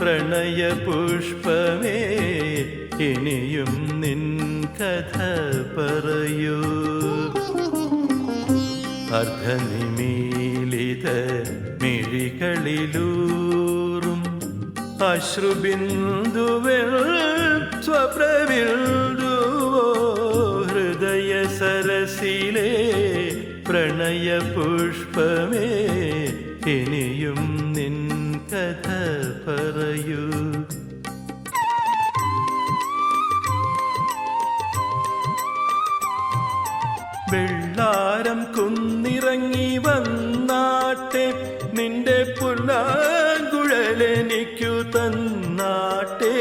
പ്രണയ പുഷ്പമേ ഇനിയും നിൻ കഥ പറയൂ. അർദ്ധനിമീലിത മിഴികളിലൂറും അശ്രുബിന്ദുവിൽ സ്വപ്രബിന്ദുവോ ഹൃദയ സരസിലേ പ്രണയ പുഷ്പമേ ഇനിയും നിൻ കഥ വെള്ളാരം കുന്നിറങ്ങി വന്നാട്ടെ നിന്റെ പുല്ലാങ്കുഴലെനിക്കു തന്നാട്ടെ.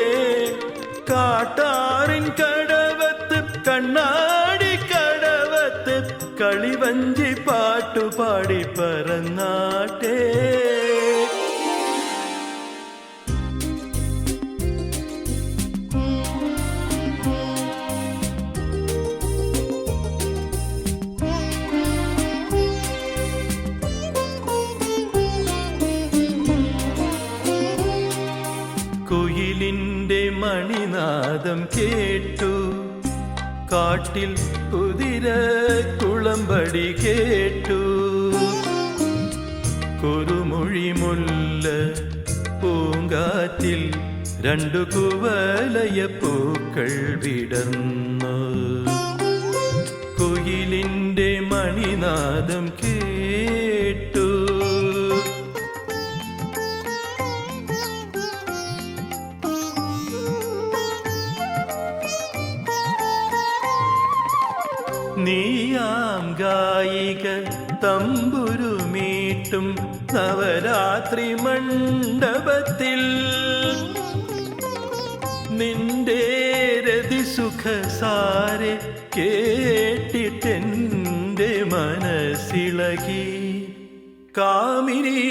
കാട്ടാറിൻ കടവത്ത് കണ്ണാടി കടവത്ത് കളിവഞ്ചി പാട്ടുപാടി പറന്നാട്ടെ. മണിനാദം കേട്ടു. കാട്ടിൽ കുതിര കുളമ്പടി കേട്ടു. കുറുമൊഴി മുല്ല പൂങ്കാറ്റിൽ രണ്ടു കുവലയ പൂക്കൾ വിടർന്നു. കുയിലിന്റെ മണിനാദം കേട്ടു നീയാം ഗായിക തമ്പുരുമീട്ടും നവരാത്രി മണ്ഡപത്തിൽ. നിന്റെ രതിസുഖ സാരെ കേട്ടിട്ടെന്റെ മനസ്സിളകി. കാമിനി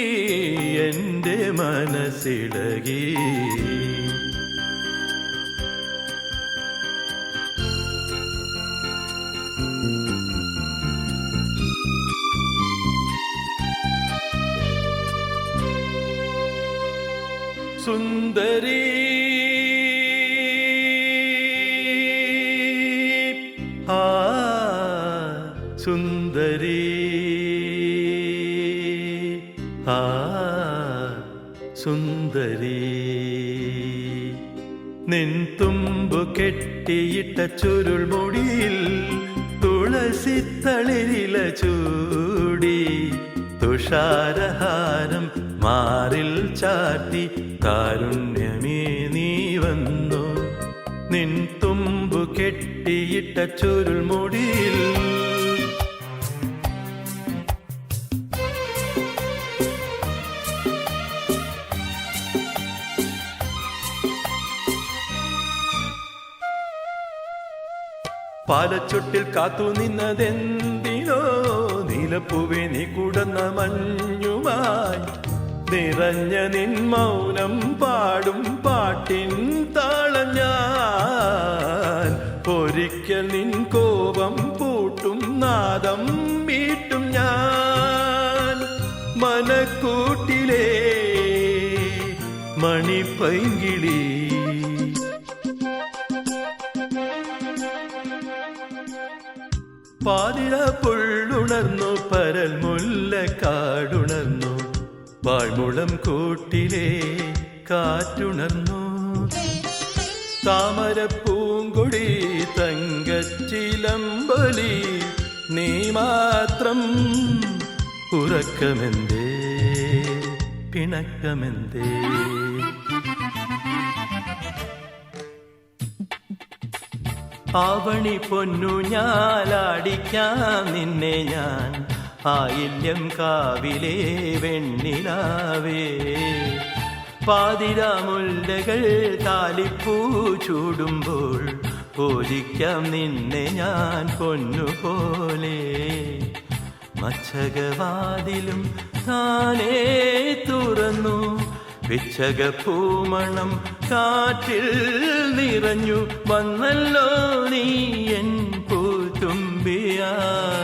എന്റെ മനസ്സിളകി. സുന്ദരി. ആ സുന്ദരി. ആ സുന്ദരി. നിൻ തുമ്പു കെട്ടിയിട്ട ചുരുൾമുടിയിൽ തുളസി തളിരില ചൂടി. തുഷാരഹാരം മാറിൽ ചാട്ടി താരുണ്യമേ നീ വന്നു. നിൻ തുമ്പു കെട്ടിയിട്ട ചുരുൾമുടിയിൽ പാലച്ചുട്ടിൽ കാത്തു നിന്നതെന്തിനോ നീലപ്പൂവെ നീ കുടന്ന മഞ്ഞുമായി. നിറഞ്ഞ നിൻ മൗനം പാടും പാട്ടിൻ താളം ഞാൻ. ഒരിക്കൽ നിൻ കോപം പൂട്ടും നാദം മീട്ടും ഞാൻ. മനക്കൂട്ടിലേ മണിപ്പൈങ്കിളി. പാതിര പുള്ളുണർന്നു പരൽ മുല്ല കാടുണർന്നു വാഴ്മുളം കൂട്ടിലേ കാറ്റുണർന്നു. താമര പൂങ്കൊടി തങ്കച്ചിലമ്പൊലി നീ മാത്രം ഉറക്കമെന്തേ പിണക്കമെന്തേ? ആവണി പൊന്നു ഞാലാടിക്കാം നിന്നെ ഞാൻ. ആയില്യം കാവിലെ വെണ്ണിലാവേ. പാതിരാമുല്ലകൾ താലിപ്പൂ ചൂടുമ്പോൾ പൂജിക്കാം നിന്നെ ഞാൻ പൊന്നുപോലെ. മച്ചകവാതിലും താനേ തുറന്നു. പിച്ചക പൂമണം കാറ്റിൽ നിറഞ്ഞു വന്നല്ലോ നീ എൻ പൂത്തുമ്പിയായി